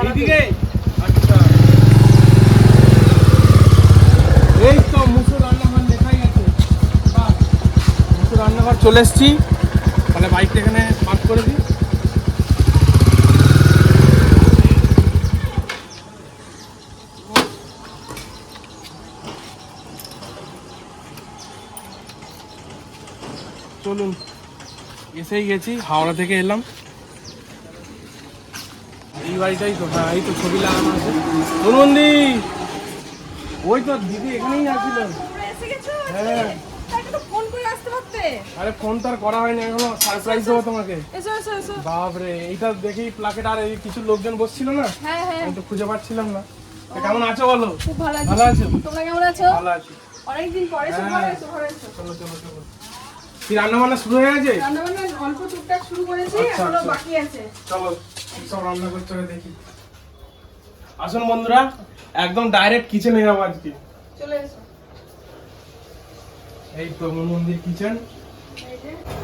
এইদিকে আচ্ছা এই তো রান্নাঘর রান্নাঘর চলে এসছি। তাহলে বাইকটা এখানে পার্ক করে দিই। চলুন, এসেই গেছি, হাওড়া থেকে এলাম। বাড়িটাই তো হ্যাঁ এই তো ছবি লাগানো আছে। তনুবন্দি ওই তো দিদি এখানেই আসছিল। গেছো? হ্যাঁ। আরে ফোন তো আর করা হয়নি এখনও সারপ্রাইজ দেবো তোমাকে। বাপরে এইটা দেখি প্লাকেট আর এই কিছু লোকজন বসছিল না? হ্যাঁ হ্যাঁ। আমি তো খুঁজে পাচ্ছিলাম না। কেমন আছো বলো? খুব ভালো আছি। ভালো আছো? তোমরা কেমন আছো? ভালো আছি। অনেকদিন পরে হ্যাঁ। চলো চলো চলো। কি রান্না বান্না শুরু হয়ে গেছে? রান্না বান্না অল্প টুকটাক শুরু করেছি আচ্ছা, এখনও আচ্ছা। বাকি আছে। চলো। সব রান্না করতে হবে দেখি। আসুন বন্ধুরা একদম ডাইরেক্ট কিচেনে যাব আজকে। চলে এসো। এই তো মন্দির কিচেন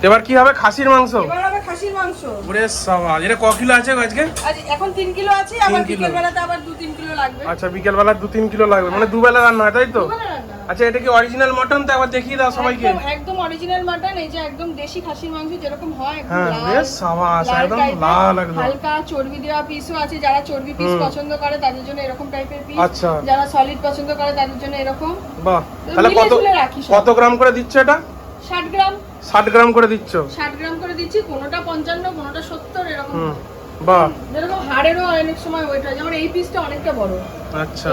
এবার কি হবে? খাসির মাংস? এবার হবে খাসির মাংস। ওরে সাবাস এটা ক কিলো আছে আজকে? আজ এখন তিন কিলো আছে আবার বিকেল বেলাতে আবার দু তিন কিলো লাগবে। আচ্ছা বিকেল বেলা দু তিন কিলো লাগবে মানে দুবেলা রান্না হয় তাই তো? দুবেলা। আচ্ছা এটা কি অরিজিনাল মটন তো একবার দেখিয়ে দাও সবাইকে। একদম অরিজিনাল মাটন এই যে একদম দেশি খাসির মাংস যেরকম হয় একদম হ্যাঁ, বেশ সাবাস, একদম লাল একদম। হালকা চর্বি দেওয়া পিসও আছে যারা চর্বি পিস পছন্দ করে তাদের জন্য এরকম টাইপের পিস আচ্ছা। যারা সলিড পছন্দ করে তাদের জন্য এরকম। বাহ তাহলে কত। কত গ্রাম করে দিচ্ছ এটা? ষাট গ্রাম। ষাট গ্রাম করে দিচ্ছ? ষাট গ্রাম করে দিচ্ছি কোনোটা পঞ্চান্ন কোনোটা সত্তর এরকম। বাহ। যেরকম হাড়েরও অনেক সময় ওয়েট হয় যেমন এই পিসটা অনেকটা বড়। আচ্ছা।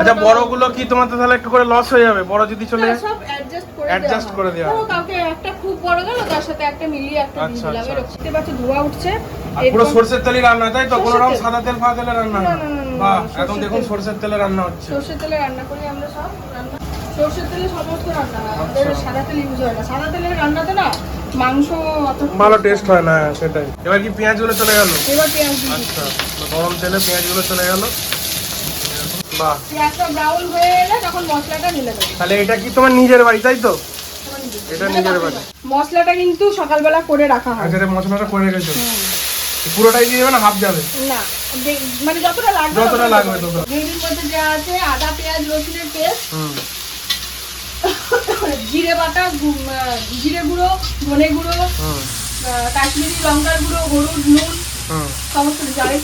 আচ্ছা বড়গুলো কি তোমার তাহলে একটু করে লস হয়ে যাবে? বড় যদি চলে সব অ্যাডজাস্ট করে দেওয়া। কাউকে একটা খুব বড় গেল তার সাথে একটা মিলিয়ে একটা দিয়ে আচ্ছা, দিলাম। আচ্ছা, এরকম। ধোয়া উঠছে। আর পুরো সরষের তেলই রান্না তাই তো? কোনো রকম সাদা তেল ফাদা তেলে রান্না না, বাহ এখন দেখুন তেল। সরষের তেলে রান্না হচ্ছে। সরষের তেলে রান্না করি আমরা সব। সর্ষের তেলে সমস্ত রান্না হয়। আমাদের আচ্ছা। সাদা তেল ইউজ হয় না। সাদা তেলের রান্নাতে না মাংস অত ভালো টেস্ট হয় না। সেটাই। এবার কি পেঁয়াজগুলো চলে গেল? এবার পেঁয়াজ আচ্ছা গরম তেলে পেঁয়াজগুলো চলে গেল। বাহ। পেঁয়াজটা ব্রাউন হয়ে এলে তখন মশলাটা তাহলে এটা কি তোমার নিজের বাড়ি তাই তো? এটা নিজের বাড়ি। মশলাটা কিন্তু সকালবেলা করে রাখা হয়। আচ্ছা মশলাটা করে রেখেছো? পুরোটাই দিয়ে দেবে না হাফ যাবে না মানে যতটা লাগবে যতটা লাগবে ততটা। গ্রেভির মধ্যে যা আছে আদা পেঁয়াজ রসুনের পেস্ট হুম। জিরে বাটা জিরে গুঁড়ো ধনে গুঁড়ো কাশ্মীরি লঙ্কার গুঁড়ো হলুদ নুন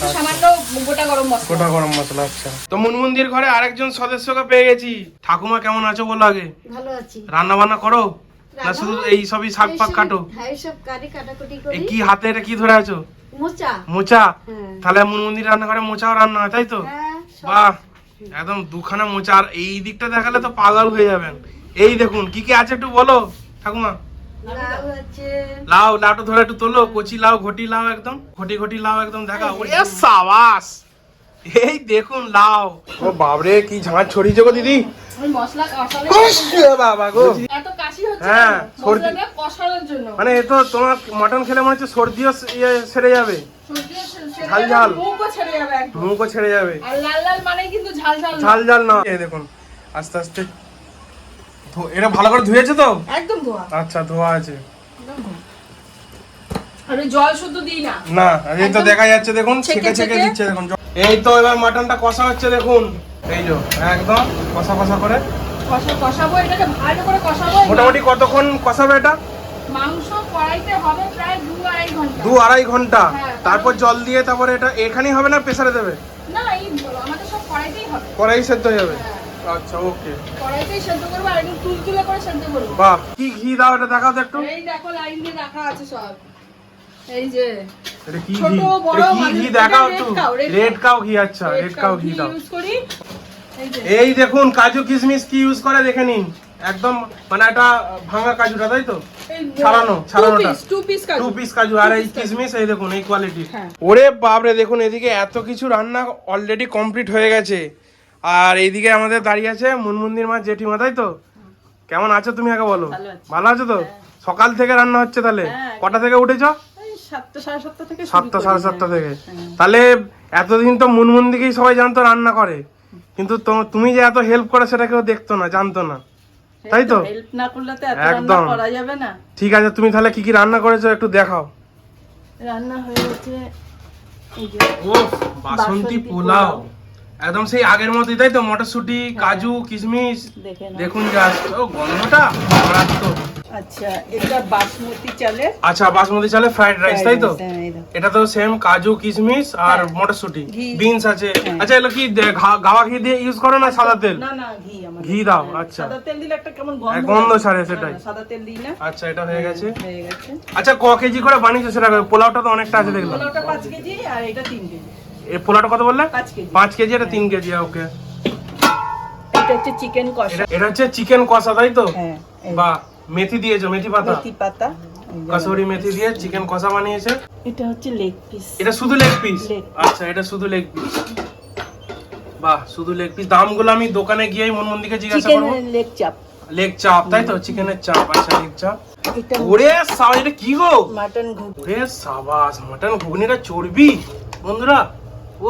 সামান্য গোটা গরম মশলা। গোটা গরম মশলা আচ্ছা। তো মুনমুন্দির ঘরে আরেকজন সদস্যকে পেয়ে গেছি। ঠাকুমা কেমন আছো বলো আগে? ভালো আছি। রান্না বান্না করো? না শুধু এই সবই শাক ফাক এইসব- কাটো? হ্যাঁ এই কি হাতে এটা কি ধরে আছো? মোচা। মোচা? হ্যাঁ। তাহলে মুনমুন্দির রান্না করে মোচাও রান্না হয় তাই তো? হ্যাঁ বাহ একদম দুখানা মোচা। আর এই দিকটা দেখালে তো পাগল হয়ে যাবেন। এই দেখুন কি কি আছে একটু বলো ঠাকুমা। লাউ আছে। লাউটা ধরে একটু তোলো কচি লাউ ঘটি লাউ একদম ঘটি ঘটি লাউ একদম দেখা ওরে সাবাস! এই দেখুন লাউ। ও বাবরে কি ঝাঁঝ ছড়িয়েছে গো দিদি? বাবা গো। হ্যাঁ, সর্দি। মানে এ তো তোমার মটন খেলে মনে হচ্ছে সর্দিও ইয়ে সেরে যাবে। ঝাল ঝাল। মুখও ছেড়ে যাবে ঝাল ঝাল না। ঝাল ঝাল এই দেখুন আস্তে আস্তে। এটা ভালো করে ধুয়েছে তো? একদম ধোয়া। আচ্ছা ধোয়া আছে। আর জল শুদ্ধ দিই না। না এই তো দেখা যাচ্ছে দেখুন ছেঁকে ছেকে ছেকে ছেঁকে। দিচ্ছে দেখুন এই তো এবার মাটনটা কষা হচ্ছে দেখুন। এই যে একদম কষা কষা করে। কষা কষাবো এটাকে ভালো করে কষাবো মোটামুটি কতক্ষণ কষাবে এটা? মাংস কড়াইতে হবে প্রায় দু আড়াই ঘণ্টা। দু আড়াই ঘণ্টা। হ্যাঁ। তারপর জল দিয়ে তারপরে এটা এখানেই হবে না প্রেসারে দেবে? না এই আমাদের সব কড়াইতেই হবে। কড়াই সেদ্ধ হয়ে যাবে। হ্যাঁ, আচ্ছা ওকে কড়াইতেই সেদ্ধ করব আর একদম তুলতুলে করে সেদ্ধ করব। বাহ কি ঘি দাও এটা দেখাও তো একটু। এই দেখো লাইন দিয়ে রাখা আছে সব। এই যে এটা কি ছোট, ঘি? বড়, ঘি দেখাও একটু? রেড কাউ ঘি আচ্ছা রেড কাউ ঘি দাও। ইউজ করি। এই দেখুন কাজু কিশমিশ কি ইউজ করে দেখে নিন। একদম মানে এটা ভাঙা কাজুটা তাই তো? ছাড়ানো, ছাড়ানোটা। টু পিস টু পিস কাজু আর এই কিশমিশ এই দেখুন এই কোয়ালিটি হ্যাঁ। ওরে বাপরে দেখুন এদিকে এত কিছু রান্না অলরেডি কমপ্লিট হয়ে গেছে। আর এইদিকে আমাদের দাঁড়িয়ে আছে মুনমুন্দির মা জেঠিমা তাই তো? কেমন আছো তুমি আগে বলো? ভালো আছো। তো? সকাল থেকে রান্না হচ্ছে তাহলে? কটা থেকে উঠেছো? সাতটা সাড়ে সাতটা থেকে থেকে। তাহলে এতদিন তো মুনমুন্দিকেই সবাই জানতো রান্না করে। কিন্তু তুমি যে এত হেল্প করে সেটা কেউ দেখতো না জানতো না। তাই তো? হেল্প না করলে তো এত একদম। রান্না করা যাবে না। ঠিক আছে তুমি তাহলে কি কি রান্না করেছ একটু দেখাও। রান্না হয়ে গেছে এই যে ও বাসন্তী পোলাও। একদম সেই আগের মতোই তাই তো? মটরশুটি কাজু কিশমিশ। দেখুন জাস্ট ও গন্ধটা মারাত্মক। আচ্ছা এটা বাসমতি চালের আচ্ছা বাসমতি চালে ফ্রাইড রাইস তাই তো? হ্যাঁ। এটা তো সেম কাজু কিশমিশ আর মটরশুটি। বিনস আছে। হ্যাঁ। আচ্ছা এগুলো কি গাওয়া ঘি দিয়ে ইউজ করো না সাদা তেল? না না ঘি আমার ঘি দাও আচ্ছা। সাদা তেল দিলে একটা কেমন হ্যাঁ, গন্ধ গন্ধ ছাড়ে সেটাই। সাদা তেল দিই না। আচ্ছা এটা হয়ে গেছে। হয়ে গেছে। আচ্ছা ক কেজি করে বানিয়েছো সেটা? পোলাওটা তো অনেকটা আছে দেখলাম। পোলাওটা পাঁচ কেজি আর এটা তিন কেজি। এই পোলাওটা কত বললে? পাঁচ কেজি। এটা তিন কেজি ওকে এটা হচ্ছে চিকেন কষা। এটা হচ্ছে চিকেন কষা তাই তো? হ্যাঁ বা মেথি দিয়েছ মেথি পাতা? মেথি পাতা। কাসুরি মেথি দিয়ে চিকেন কষা বানিয়েছে? এটা হচ্ছে লেগ পিস এটা শুধু লেগ পিস আচ্ছা এটা শুধু লেগ পিস বাহ শুধু লেগ পিস দামগুলো আমি দোকানে গিয়েই মনমন্দিকে জিজ্ঞাসা করব। লেগ চাপ লেগ চাপ তাই তো? চিকেনের চাপ আচ্ছা লেগ চাপ ওরে সাবাস এটা কি গো? মাটন ঘুগ ওরে সাবাস মাটন ঘুগনিটা চর্বি। বন্ধুরা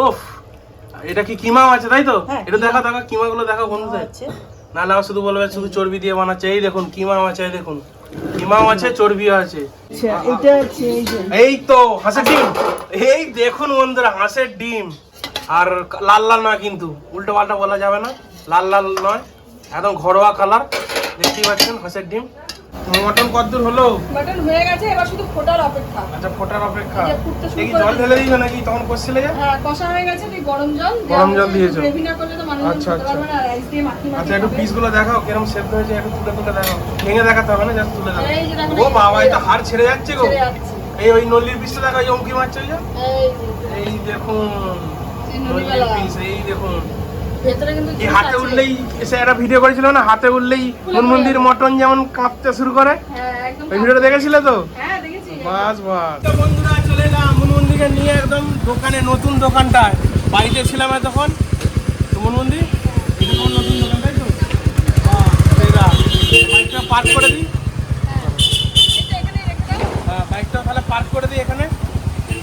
ওফ এটা কি কিমাও আছে তাই তো? হ্যাঁ, এটা দেখা দেখা কিমা গুলো দেখা বন্ধুদের আছে। নাহলে আবার শুধু বলবে শুধু চর্বি দিয়ে বানাচ্ছে। এই দেখুন কিমাও আছে এই দেখুন। কিমাও আছে চর্বিও আছে। আচ্ছা এটা হচ্ছে এই এই তো হাঁসের ডিম। এই দেখুন বন্ধুরা হাঁসের ডিম। আর লাল লাল নয় কিন্তু উল্টো পাল্টা বলা যাবে না। লাল লাল নয় একদম ঘরোয়া কালার দেখতেই পাচ্ছেন হাঁসের ডিম। মটন কদ্দূর হলো? মাটন হয়ে গেছে এবার শুধু ফোটার অপেক্ষা। আচ্ছা ফোটার অপেক্ষা। এই এই জল ঢেলে দিবে নাকি? তখন করছিলে যে হ্যাঁ কষা হয়ে গেছে তুই গরম জল গরম জল দিয়েছ। গ্রেভি না করলে তো মানুষ আচ্ছা, পারবে রাইস দিয়ে মাখি মাখি আচ্ছা একটু খাবে। পিসগুলো দেখাও কিরম সেদ্ধ হয়েছে একটু তুলে তুলে দেখাও। ভেঙে দেখাতে হবে না জাস্ট তুলে দেখাও। এই যে দেখো, ও বাবা এটা হাড় ছেড়ে যাচ্ছে গো। এই ওই নল্লির পিসটা দেখা ওই অঙ্কি মারছে এই এই দেখুন এই এই দেখুন। হাতে উঠলেই সে একটা ভিডিও করেছিল না? হাতে উঠলেই মন্দির মটন যেমন কাঁপতে শুরু করে। হ্যাঁ ওই ভিডিওটা দেখেছিলে তো? হ্যাঁ বাস বাস। তো বন্ধুরা চলে এলাম মন্দিরকে নিয়ে একদম দোকানে নতুন দোকানটায়। বাড়িতে ছিলাম তখন তো মন্দির নতুন দোকান তাই তো বাইকটা পার্ক করে দিই। এটা এখানে রেখে হ্যাঁ, বাইকটা তাহলে পার্ক করে দিই এখানে।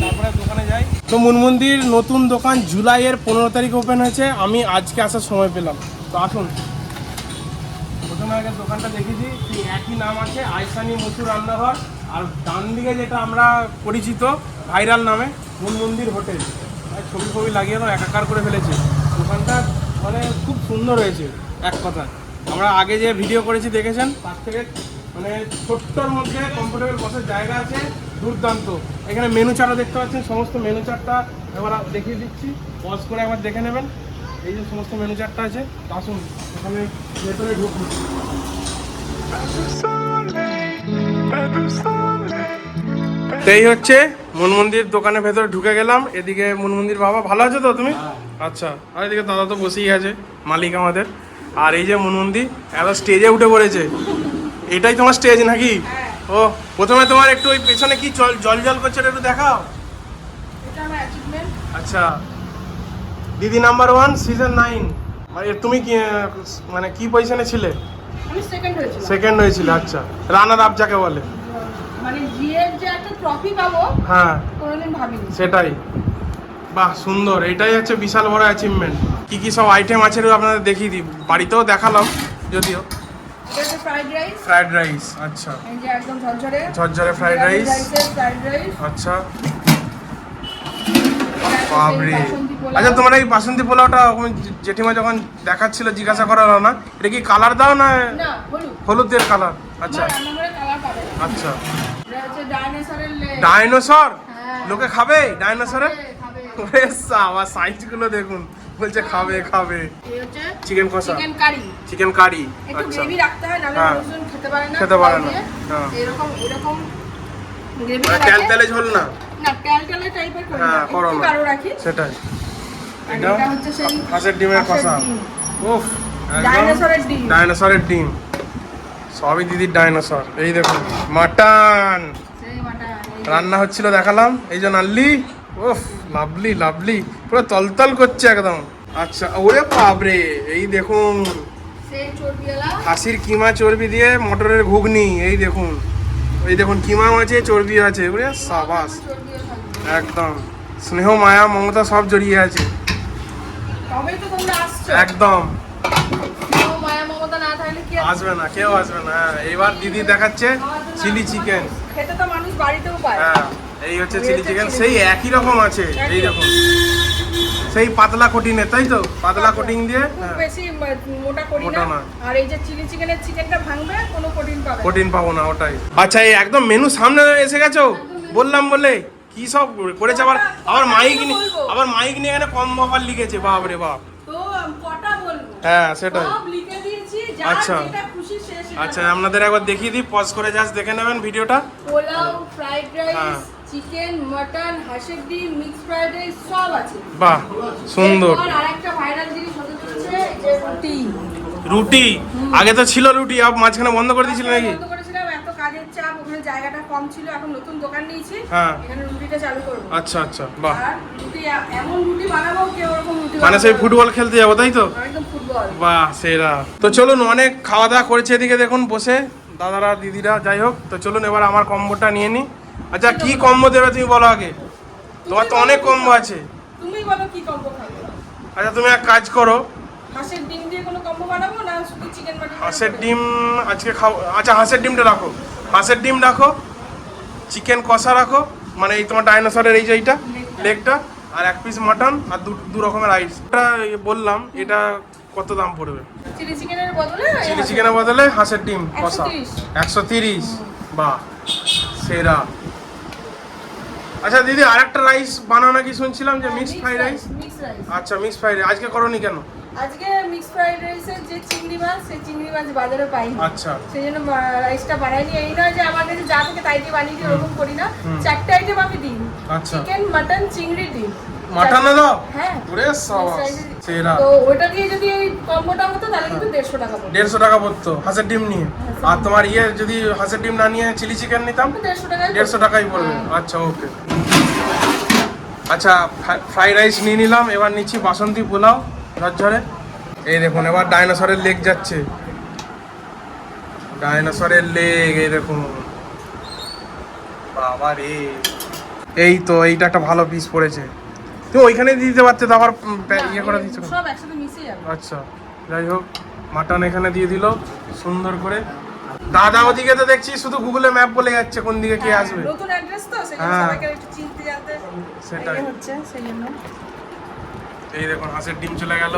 তারপরে দোকানে যাই। তো মনমন্দির নতুন দোকান জুলাইয়ের পনেরো তারিখ ওপেন হয়েছে। আমি আজকে আসার সময় পেলাম। তো আসুন। প্রথমে আগে দোকানটা দেখেছি একই নাম আছে, আইসানি মসুর রান্নাঘর। আর ডান দিকে যেটা আমরা পরিচিত, ভাইরাল নামে, মনমন্দির হোটেল। ছবি ছবি লাগিয়ে একাকার করে ফেলেছে। দোকানটা মানে খুব সুন্দর হয়েছে, এক কথায়। আমরা আগে যে ভিডিও করেছি, দেখেছেন? তার থেকে মানে ছোট্টর মধ্যে কমফোর্টেবল বসার জায়গা আছে দুর্দান্ত। এখানে মেনু চার্টও দেখতে পাচ্ছেন সমস্ত মেনু চার্টটা এবার দেখিয়ে দিচ্ছি। পজ করে একবার দেখে নেবেন। এই যে সমস্ত মেনু চার্টটা আছে আসুন এখানে ভেতরে ঢুকুন। এই হচ্ছে মন মন্দির দোকানের ভেতরে ঢুকে গেলাম। এদিকে মন মন্দির বাবা ভালো আছো তো তুমি? আচ্ছা আর এদিকে দাদা তো বসেই আছে মালিক আমাদের। আর এই যে মন মন্দির এত স্টেজে উঠে পড়েছে। এটাই তোমার স্টেজ নাকি? ও প্রথমে তোমার একটু ওই পেছনে কি জল জল জল করছে একটু দেখাও। আচ্ছা। দিদি নাম্বার ওয়ান সিজন নাইন মানে তুমি কি মানে কি পজিশনে ছিলে? সেকেন্ড হয়েছিলে আচ্ছা। রানার আপ যাকে বলে। মানে জিএর যে একটা ট্রফি পাবো হ্যাঁ। কোনোদিন ভাবিনি। সেটাই। বাহ সুন্দর। এটাই হচ্ছে বিশাল বড় অ্যাচিভমেন্ট কি কি সব আইটেম আছে আপনাদের দেখিয়ে দিই। বাড়িতেও দেখালাম যদিও। এটা হচ্ছে ফ্রাইড রাইস ফ্রাইড রাইস আচ্ছা। এই যে একদম ঝরঝরে। ঝরঝরে ফ্রাইড রাইস ফ্রাইড রাইস আচ্ছা। বাবরে আচ্ছা তোমার এই বাসন্তী পোলাওটা জেঠিমা যখন দেখাচ্ছিল জিজ্ঞাসা করা হলো না এটা কি কালার দাও না হলুদের কালার আচ্ছা। আচ্ছা। ডাইনোসর হ্যাঁ। লোকে খাবে ডাইনোসরের খাবে আমার সাইজগুলো দেখুন। বলছে খাবে খাবে। চিকেন কষা। চিকেন কারি চিকেন কারি একটু আচ্ছা। গ্রেভি রাখতে হয় নাহলে হ্যাঁ। খেতে পারে না খেতে পারে না, হ্যাঁ। এরকম এরকম গ্রেভি মানে তেল তেলে ঝোল না? না তেল তেলে টাইপের করি হ্যাঁ করো না। কারও রাখি। সেটাই। এটা হচ্ছে সেই হাঁসের ডিমের কষা। উফ ডাইনোসরের ডিম। ডাইনোসরের ডিম। সবই দিদির ডাইনোসর এই দেখুন মাটন। রান্না হচ্ছিল দেখালাম এই যে নাল্লি। উফ। লাভলি লাভলি পুরো তলতল করছে একদম। আচ্ছা ওরে বাপরে এই দেখুন। খাসির কিমা চর্বি দিয়ে মটরের ঘুগনি এই দেখুন। এই দেখুন কিমাও আছে চর্বি আছে। ওরে সাবাস। একদম। স্নেহ মায়া মমতা সব জড়িয়ে আছে। একদম। আসবে না কেউ আসবে না। হ্যাঁ, এবার দিদি দেখাচ্ছে চিলি চিকেন। খেতে তো মানুষ বাড়িতেও পায়। হ্যাঁ। এই হচ্ছে চিলি চিকেন সেই একই রকম আছে এই রকম। সেই পাতলা কোটিনের তাই তো? পাতলা কোটিং দিয়ে হ্যাঁ, বেশি মোটা করি না। আর এই যে চিলি চিকেনের চিকেনটা ভাঙবে কোনো প্রোটিন পাবে কোটিন পাবো না ওটাই। আচ্ছা এই একদম মেনু সামনে এসে গেছো? বললাম বলে কি সব করেছে আবার? আবার মাইক নিয়ে আবার মাইক নিয়ে এখানে কম অফার লিখেছে বাপ রে বাপ। হ্যাঁ সেটাই। আচ্ছা। আচ্ছা আপনাদের একবার দেখিয়ে দিই পজ করে জাস্ট দেখে নেবেন ভিডিওটা। পোলাও ফ্রাইড হ্যাঁ। রাইস চিকেন মটন হাঁসের ডিম মিক্স ফ্রাইড রাইস সব আছে। বাহ সুন্দর। আরেকটা ভাইরাল জিনিস হতে চলেছে যে রুটি। রুটি? আগে তো ছিল রুটি আপ মাঝখানে বন্ধ করে দিয়েছিল নাকি? বন্ধ করেছিলাম এত কাজের চাপ ওখানে জায়গাটা কম ছিল এখন নতুন দোকান নিয়েছি হ্যাঁ। এখানে রুটিটা চালু করব। আচ্ছা আচ্ছা বাহ। রুটি এমন রুটি বানাবো কেউ ওরকম রুটি মানে সেই ফুটবল খেলতে যাব তাই তো? একদম ফুটবল। বাহ সেরা। তো চলুন অনেক খাওয়া দাওয়া করেছে এদিকে দেখুন বসে। দাদারা দিদিরা যাই হোক তো চলুন এবার আমার কম্বোটা নিয়ে নিই আচ্ছা কি কম্বো দেবে তুমি বলো আগে? তোমার তো অনেক কম্বো আছে। তুমি বলো কি কম্বো খাবে? আচ্ছা তুমি এক কাজ করো। হাঁসের ডিম দিয়ে কোনো কম্বো বানাবো না শুধু চিকেন মাটন হাঁসের ডিম আজকে খাও আচ্ছা হাঁসের ডিমটা রাখো। হাঁসের ডিম রাখো চিকেন কষা রাখো মানে এই তোমার ডাইনোসরের এই যে এইটা লেগটা। আর এক পিস মাটন আর দু দু রকমের রাইস এটা বললাম এটা কত দাম পড়বে? চিলি চিকেনের বদলে চিলি হাঁসের- চিকেনের বদলে হাঁসের ডিম কষা। 130 একশো তিরিশ। বাহ সেরা। আচ্ছা দিদি আরেকটা রাইস বানানো নাকি শুনছিলাম যে মিক্স ফ্রাইড রাইস আচ্ছা মিক্স ফ্রাইড রাইস আজকে করনি কেন? আজকে মিক্স ফ্রাইড রাইসের যে চিংড়ি মাছ সেই চিংড়ি মাছ বাজারে পাই আচ্ছা। সেই জন্য রাইসটা বানাইনি। এই নয় যে আমাদের কাছে যা থেকে তাই দিয়ে বানিয়ে দিই ওরকম করি না। চারটে আইটেম আমি দিই। আচ্ছা। চিকেন মাটন চিংড়ি ডিম। মাটনও দাও হ্যাঁ। ওরে সাবাস সেরা তো ওটা দিয়ে যদি কম্বোটা হতো তাহলে কিন্তু দেড়শো টাকা পড়তো। দেড়শো টাকা পড়তো হাঁসের ডিম নিয়ে। আর তোমার ইয়ে যদি হাঁসের ডিম না নিয়ে চিলি চিকেন নিতাম দেড়শো টাকায় টাকাই পড়বে। আচ্ছা ওকে। আচ্ছা ফ্রাইড রাইস নিয়ে নিলাম এবার নিচ্ছি বাসন্তী পোলাও ঝরঝরে। এই দেখুন এবার ডাইনোসরের লেগ যাচ্ছে। ডাইনোসরের লেগ এই দেখুন। বাবা রে এই তো এইটা একটা ভালো পিস পড়েছে। তুমি ওইখানে দিয়ে দিতে পারতে তো আবার ইয়ে করে দিচ্ছ সব একসাথে মিশে যাবে। আচ্ছা যাই হোক মাটন এখানে দিয়ে দিল সুন্দর করে। দাদা ওদিকে তো দেখছি শুধু গুগলে ম্যাপ বলে যাচ্ছে কোন দিকে কে আসবে। নতুন অ্যাড্রেস তো হ্যাঁ। সবাইকে একটু চিনতে জানতে সেটাই। ইয়ে হচ্ছে এই দেখুন হাঁসের ডিম চলে গেল।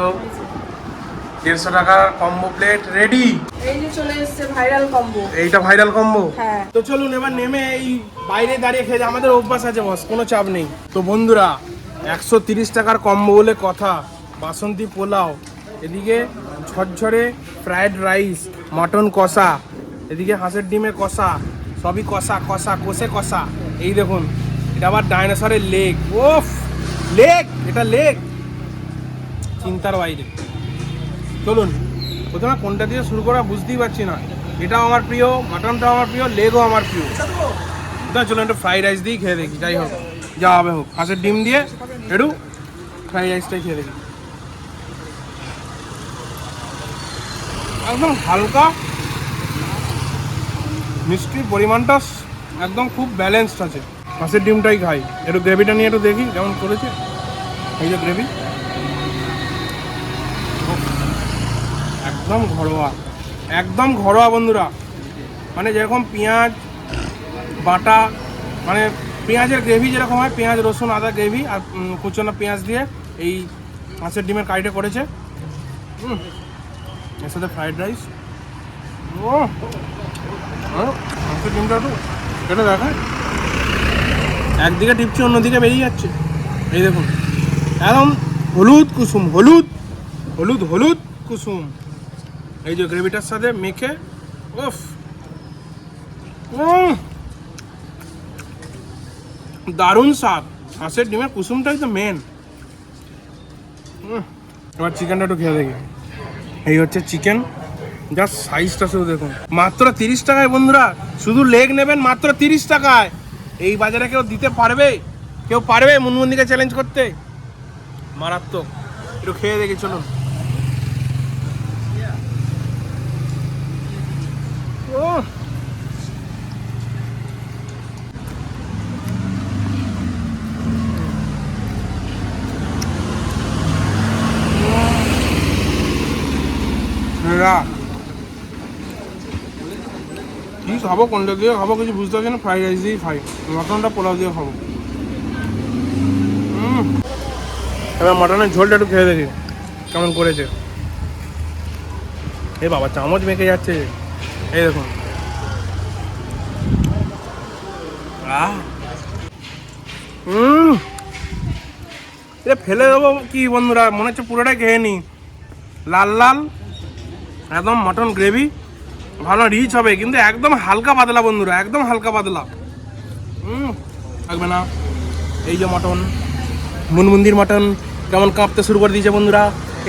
দেড়শো টাকার কম্বো প্লেট রেডি এই যে চলে এসেছে ভাইরাল কম্বো এইটা ভাইরাল কম্বো হ্যাঁ। তো চলুন এবার নেমে এই বাইরে দাঁড়িয়ে খেয়ে আমাদের অভ্যাস আছে বস কোনো চাপ নেই। তো বন্ধুরা একশো তিরিশ টাকার কম্বো বলে কথা। বাসন্তী পোলাও। এদিকে ঝরঝরে ফ্রায়েড রাইস মটন কষা। এদিকে হাঁসের ডিমের কষা। সবই কষা কষা, কষে কষা। এই দেখুন, এটা আবার ডাইনোসরের লেগ ওফ লেগ এটা লেগ চিন্তার বাইরে। চলুন, প্রথমে কোনটা দিয়ে শুরু করা বুঝতেই পারছি না। এটাও আমার প্রিয় মাটনটাও আমার প্রিয়, লেগও আমার প্রিয়। চলুন একটু ফ্রাইড রাইস দিয়েই খেয়ে দেখি, যাই হোক। যা হবে হোক। হাঁসের ডিম দিয়ে একটু ফ্রাইড রাইসটাই খেয়ে দেখি। একদম হালকা মিষ্টির পরিমাণটা একদম খুব ব্যালেন্সড আছে। হাঁসের ডিমটাই খাই। একটু গ্রেভিটা নিয়ে একটু দেখি কেমন করেছে। এই যে গ্রেভি একদম ঘরোয়া। একদম ঘরোয়া বন্ধুরা। মানে যেরকম পেঁয়াজ, বাটা মানে পেঁয়াজের গ্রেভি যেরকম হয় পেঁয়াজ রসুন আদা গ্রেভি আর কুচনো পেঁয়াজ দিয়ে এই মাছের ডিমের কারিটা করেছে। এর সাথে ফ্রাইড রাইস ও মাছের ডিমটা একটু এটা দেখা একদিকে টিপছি অন্যদিকে বেরিয়ে যাচ্ছে। এই দেখুন একদম হলুদ কুসুম হলুদ হলুদ হলুদ কুসুম। এই যে গ্রেভিটার সাথে মেখে উফ। উম, দারুণ স্বাদ। হাঁসের ডিমের কুসুমটাই তো মেন এবার চিকেনটা একটু খেয়ে দেখি। এই হচ্ছে চিকেন জাস্ট সাইজটা শুধু দেখুন। মাত্র তিরিশ টাকায় বন্ধুরা, শুধু লেগ নেবেন মাত্র তিরিশ টাকায়। এই বাজারে কেউ দিতে পারবে? কেউ পারবে মুনমুন্দিকে চ্যালেঞ্জ করতে? মারাত্মক। একটু খেয়ে দেখি, চলুন ও সেরা কি খাব কোনটা দিয়ে খাব, কিছু বুঝতে পারছি না ফ্রাইড রাইস দিয়েই খাই। মটনটা পোলাও দিয়ে খাব। এবার মটনের ঝোলটা একটু খেয়ে দেখি, কেমন করেছে। এ বাবা, চামচ মেখে যাচ্ছে। এই দেখুন। ফেলে দেবো কি বন্ধুরা, মনে হচ্ছে পুরোটাই খেয়ে নি। লাল লাল, একদম মটন গ্রেভি। ভালো রিচ হবে, কিন্তু একদম হালকা পাতলা বন্ধুরা, একদম হালকা পাতলা। থাকবে না। এই যে মটন মুনমুন্দির মটন কেমন কাঁপতে শুরু করে দিয়েছে বন্ধুরা।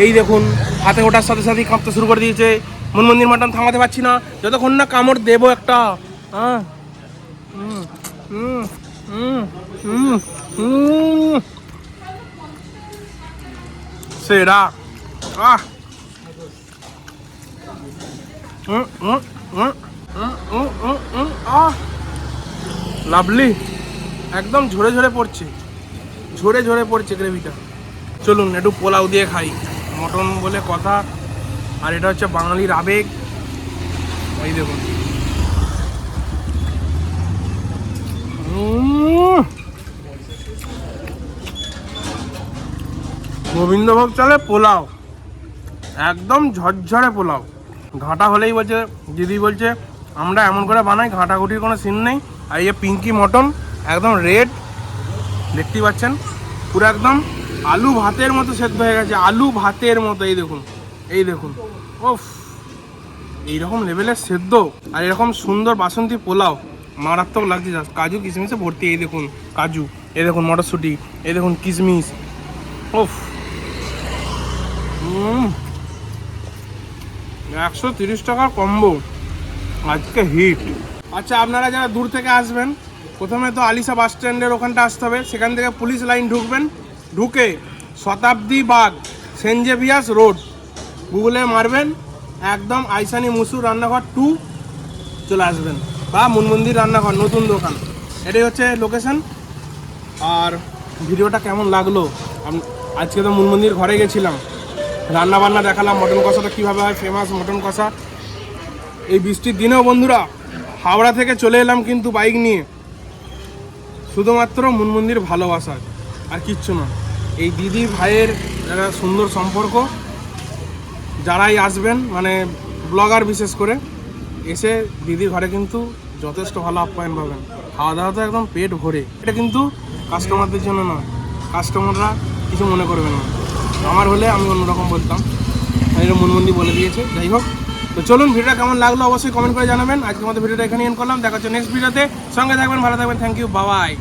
এই দেখুন, হাতে ওঠার সাথে সাথেই কাঁপতে শুরু করে দিয়েছে। মুনমুন্দির মটন থামাতে পারছি না। যতক্ষণ না কামড় দেবো একটা হ্যাঁ। হুম হুম হুম হুম হুম। সেরা। আহ হুম হুম হুম হুম হুম হুম হুম আহ লাভলি, একদম ঝরে ঝরে পড়ছে। ঝরে ঝরে পড়ছে গ্রেভিটা। চলুন, একটু পোলাও দিয়ে খাই। মটন বলে কথা। আর এটা হচ্ছে বাঙালির আবেগ। এই দেখুন। গোবিন্দভোগ চালে পোলাও। একদম ঝরঝরে পোলাও। ঘাটা হলেই বলছে, দিদি বলছে, আমরা এমন করে বানাই, ঘাটাঘুটির কোনো সিন নেই। আর এই যে পিঙ্কি মটন, একদম রেড দেখতেই পাচ্ছেন? পুরো একদম আলু ভাতের মতো সেদ্ধ হয়ে গেছে, আলু ভাতের মতো, এই দেখুন এই দেখুন ওফ এইরকম লেভেলের সেদ্ধ, আর এরকম সুন্দর বাসন্তী পোলাও, মারাত্মক লাগছে, জাস্ট কাজু কিশমিশে ভর্তি, এই দেখুন, কাজু, এই দেখুন মটরশুঁটি, এই দেখুন কিশমিশ ওফ একশো তিরিশ টাকার কম্বো আজকে হিট আচ্ছা আপনারা যারা দূর থেকে আসবেন, প্রথমে তো আলিশা বাস স্ট্যান্ডের ওখানটা আসতে হবে। সেখান থেকে পুলিশ লাইন ঢুকবেন। ঢুকে শতাব্দী বাগ, সেন্ট রোড, গুগলে মারবেন। একদম আইসানি মুসুর রান্নাঘর টু চলে আসবেন। বা মুনমন্দির রান্নাঘর, নতুন দোকান। এটাই হচ্ছে লোকেশন আর ভিডিওটা কেমন লাগল? আজকে তো মুনমন্দির ঘরে গেছিলাম। রান্না বান্না দেখালাম, মটন কষাটা কীভাবে হয় ফেমাস মটন কষা। এই বৃষ্টির দিনেও বন্ধুরা, হাওড়া থেকে চলে এলাম কিন্তু বাইক নিয়ে। শুধুমাত্র মুনমন্দির ভালোবাসা, আর কিচ্ছু না এই দিদি ভাইয়ের একটা সুন্দর সম্পর্ক। যারাই আসবেন মানে ব্লগার বিশেষ করে, এসে দিদি ঘরে কিন্তু যথেষ্ট ভালো আপ্যায়ন পাবেন। খাওয়া দাওয়া তো একদম পেট ভরে। এটা কিন্তু কাস্টমারদের জন্য নয়। কাস্টমাররা কিছু মনে করবে না। আমার হলে আমি অন্যরকম বলতাম। এটা মনমন্দি বলে দিয়েছে, যাই হোক। তো চলুন, ভিডিওটা কেমন লাগল অবশ্যই কমেন্ট করে জানাবেন। আজকের মধ্যে ভিডিওটা এখানে এন করলাম। দেখা হচ্ছে নেক্সট ভিডিওতে সঙ্গে থাকবেন, ভালো থাকবেন। থ্যাংক ইউ বাবাই